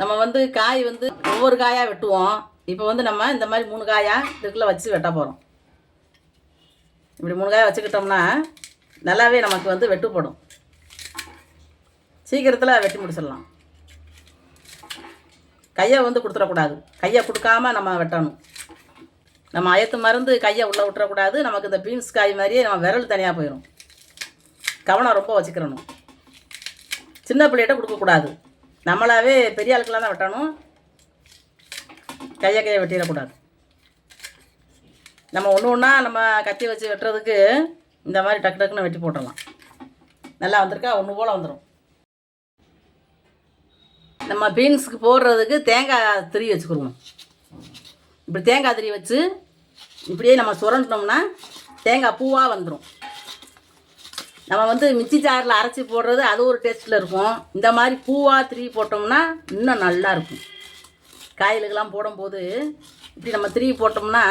நம்ம வந்து காய் வந்து ஒவ்வொரு காயாக வெட்டுவோம். இப்போ வந்து நம்ம இந்த மாதிரி மூணு காயாக இதுக்குள்ளே வச்சு வெட்ட போகிறோம் இப்படி மூணு காயை வச்சுக்கிட்டோம்னா நல்லாவே நமக்கு வந்து வெட்டுப்படும். சீக்கிரத்தில் வெட்டி முடிச்சிடலாம். கையை வந்து கொடுத்துடக்கூடாது. கையை கொடுக்காம நம்ம வெட்டணும். நம்ம அயத்து மருந்து கையை உள்ளே விட்டுறக்கூடாது. நமக்கு இந்த பீன்ஸ் காய் மாதிரியே நம்ம விரல் தனியாக போயிடும் கவனம் ரொம்ப வச்சுக்கிறணும் சின்ன பிள்ளைகிட்ட கொடுக்கக்கூடாது. நம்மளாவே பெரிய ஆளுக்கெல்லாம் தான் வெட்டணும். கையை கையை வெட்டிடக்கூடாது. நம்ம ஒன்று ஒன்றா நம்ம கத்தி வச்சு வெட்டுறதுக்கு இந்த மாதிரி டக்கு டக்குன்னு வெட்டி போட்டுடலாம். நல்லா வந்திருக்கா? ஒன்று போல் வந்துடும் நம்ம பீன்ஸுக்கு போடுறதுக்கு தேங்காய் திரி வச்சுக்கிடுவோம் இப்படி தேங்காய் திரி வச்சு இப்படியே நம்ம சுரண்டினோம்னா தேங்காய் பூவாக வந்துடும் நம்ம வந்து மிச்சி ஜாரில் அரைச்சி போடுறது அது ஒரு டேஸ்ட்டில் இருக்கும். இந்த மாதிரி பூவாக திரி போட்டோம்னா இன்னும் நல்லா இருக்கும். காய்களுக்கெல்லாம் போடும்போது இப்படி நம்ம திரி போட்டோம்னா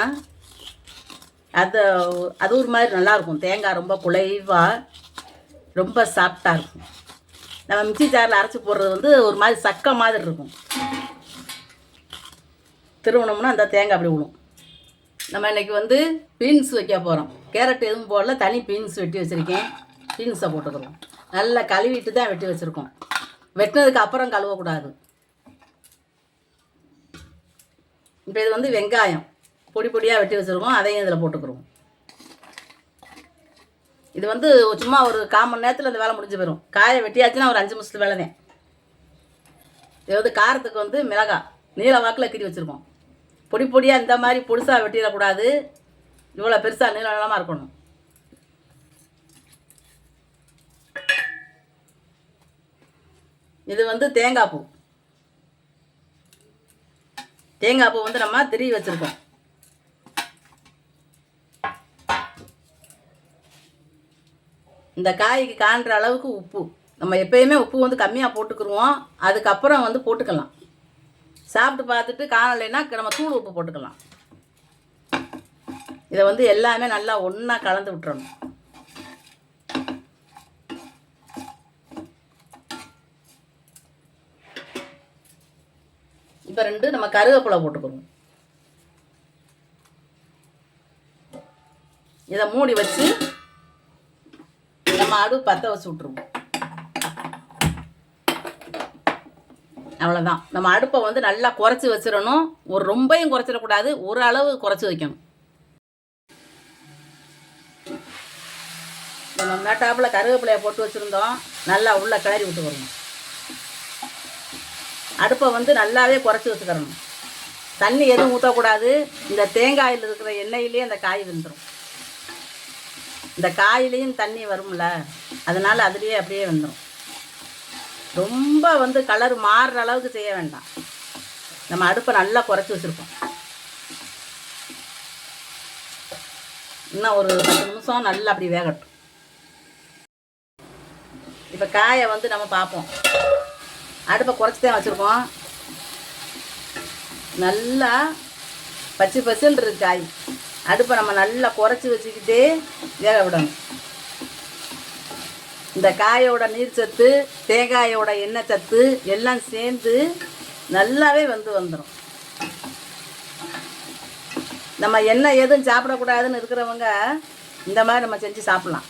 அது அது ஒரு மாதிரி நல்லாயிருக்கும் தேங்காய் ரொம்ப குலைவாக ரொம்ப சாஃப்டாக இருக்கும். நம்ம மிக்சி ஜாரில் அரைச்சி போடுறது வந்து ஒரு மாதிரி சக்க மாதிரி இருக்கும். திருவணம்னா அந்த தேங்காய் அப்படி விடும் நம்ம இன்னைக்கு வந்து பீன்ஸ் வைக்க போகிறோம் கேரட் எதுவும் போடல தனி பீன்ஸ் வெட்டி வச்சுருக்கேன். பீன்ஸை போட்டுக்கிறோம் நல்லா கழுவிட்டு தான் வெட்டி வச்சுருக்கோம். வெட்டினதுக்கு அப்புறம் கழுவக்கூடாது. இப்போ இது வந்து வெங்காயம். பொடி பொடியாக வெட்டி வச்சுருக்கோம். அதையும் இதில் போட்டுக்கிறோம். இது வந்து சும்மா ஒரு கால் மணி நேரத்தில் இந்த வேலை முடிஞ்சு போயிடும் காயை வெட்டியாச்சுன்னா ஒரு அஞ்சு நிமிஷத்து வேலை தான் இது வந்து காரத்துக்கு வந்து மிளகாய் நீல வாக்கில் கீறி வச்சுருக்கோம். பொடி பொடியாக இந்த மாதிரி பொடிசாக வெட்டிடக்கூடாது. இவ்வளோ பெருசாக நீள நிலமாக இருக்கணும். இது வந்து தேங்காய் பூ தேங்காய் பூ வந்து நம்ம திருவி வச்சுருக்கோம். இந்த காய்க்கு காண்ற அளவுக்கு உப்பு. நம்ம எப்பயுமே உப்பு வந்து கம்மியாக போட்டுக்கிருவோம். அதுக்கப்புறம் வந்து போட்டுக்கலாம். சாப்பிட்டு பார்த்துட்டு காணலைன்னா நம்ம தூள் உப்பு போட்டுக்கலாம். இதை வந்து எல்லாமே நல்லா ஒன்றா கலந்து விட்டுறணும். இப்போ ரெண்டு நம்ம கருவேப்பிலை போட்டுக்கிறோம் இதை மூடி வச்சு நம்ம அடுப்பு பற்ற வச்சு விட்ருவோம் அவ்வளோதான் நம்ம அடுப்பை வந்து நல்லா குறைச்சி வச்சிடணும். ஒரு ரொம்பையும் குறைச்சிடக்கூடாது. ஒரு அளவு குறைச்சி வைக்கணும். நம்ம மேட்டாப்பில் கருவேப்பிலையை போட்டு வச்சுருந்தோம். நல்லா உள்ளே கிளறி விட்டுக்கிறணும் அடுப்பை வந்து நல்லாவே குறைச்சி வச்சுக்கிறணும் தண்ணி எதுவும் ஊற்றக்கூடாது இந்த தேங்காயில் இருக்கிற எண்ணெயிலே அந்த காய் வெந்துடும் இந்த காயிலையும் தண்ணி வரும்ல. அதனால் அதுலேயே அப்படியே வந்துடும் ரொம்ப வந்து கலர் மாறுற அளவுக்கு செய்ய வேண்டாம். நம்ம அடுப்பை நல்லா குறைச்சி வச்சுருக்கோம் இன்னும் ஒரு பத்து நிமிஷம் நல்லா அப்படி வேகட்டும். இப்போ காயை வந்து நம்ம பார்ப்போம். அடுப்பை குறைச்சி தான் வச்சுருக்கோம். நல்லா பச்சை பசுன்னு இருக்கு? காய் அடுப்பை நம்ம நல்லா குறைச்சி வச்சுக்கிட்டே வேக விடணும். இந்த காயோட நீர் சத்து தேங்காயோட எண்ணெய் சத்து எல்லாம் சேர்ந்து நல்லாவே வந்து வந்துடும் நம்ம எண்ணெய் எதுவும் சாப்பிடக்கூடாதுன்னு இருக்கிறவங்க இந்த மாதிரி நம்ம செஞ்சு சாப்பிட்லாம்.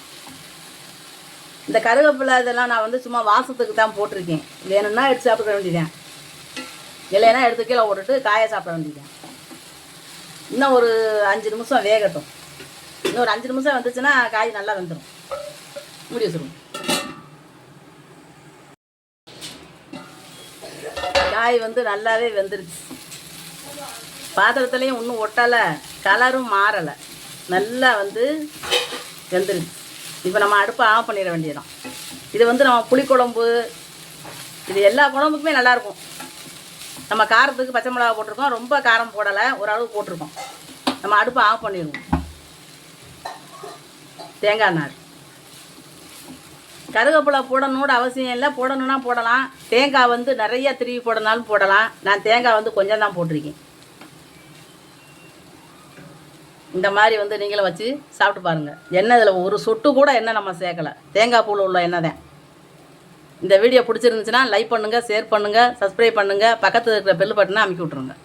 இந்த கருவேப்பிலை இதெல்லாம் நான் வந்து சும்மா வாசத்துக்கு தான் போட்டிருக்கேன். வேணும்னா எடுத்து சாப்பிட வேண்டியதேன் இல்லைன்னா எடுத்து கீழே போட்டுட்டு காயை சாப்பிட வேண்டியதேன் இன்னும் ஒரு அஞ்சு நிமிஷம் வேகட்டும். இன்னும் ஒரு அஞ்சு நிமிஷம் வந்துச்சுன்னா காய் நல்லா வந்துடும் மூடி வச்சுருவோம். காய் வந்து நல்லாவே வெந்துருச்சு. பாத்திரத்துலேயும் இன்னும் ஒட்டலை. கலரும் மாறலை. நல்லா வந்து வெந்துருச்சு. இப்போ நம்ம அடுப்பை ஆஃப் பண்ணிட வேண்டியதான் இது வந்து நம்ம புளிக்குழம்பு இது எல்லா குழம்புக்குமே நல்லாயிருக்கும். நம்ம காரத்துக்கு பச்சை மிளகா போட்டிருக்கோம் ரொம்ப காரம் போடலை ஓரளவு போட்டிருக்கோம். நம்ம அடுப்பை ஆஃப் பண்ணிடுவோம். தேங்காய் நார் கருவேப்பிலை போடணும்னு அவசியம் இல்லை போடணும்னா போடலாம். தேங்காய் வந்து நிறைய திருவி போடனாலும் போடலாம். நான் தேங்காய் வந்து கொஞ்சம் தான் போட்டிருக்கேன். இந்த மாதிரி வந்து நீங்களும் வச்சு சாப்பிட்டு பாருங்கள் எண்ணெய் இதில் ஒரு சொட்டு கூட எண்ணெய் நம்ம சேர்க்கலை. தேங்காய் பூவில் உள்ள எண்ணெய் தான். இந்த வீடியோ பிடிச்சிருந்துச்சுன்னா லைக் பண்ணுங்கள் ஷேர் பண்ணுங்கள் சப்ஸ்கிரைப் பண்ணுங்கள் பக்கத்தில் இருக்கிற பெல் பட்டனை அமைக்கி விட்ருங்க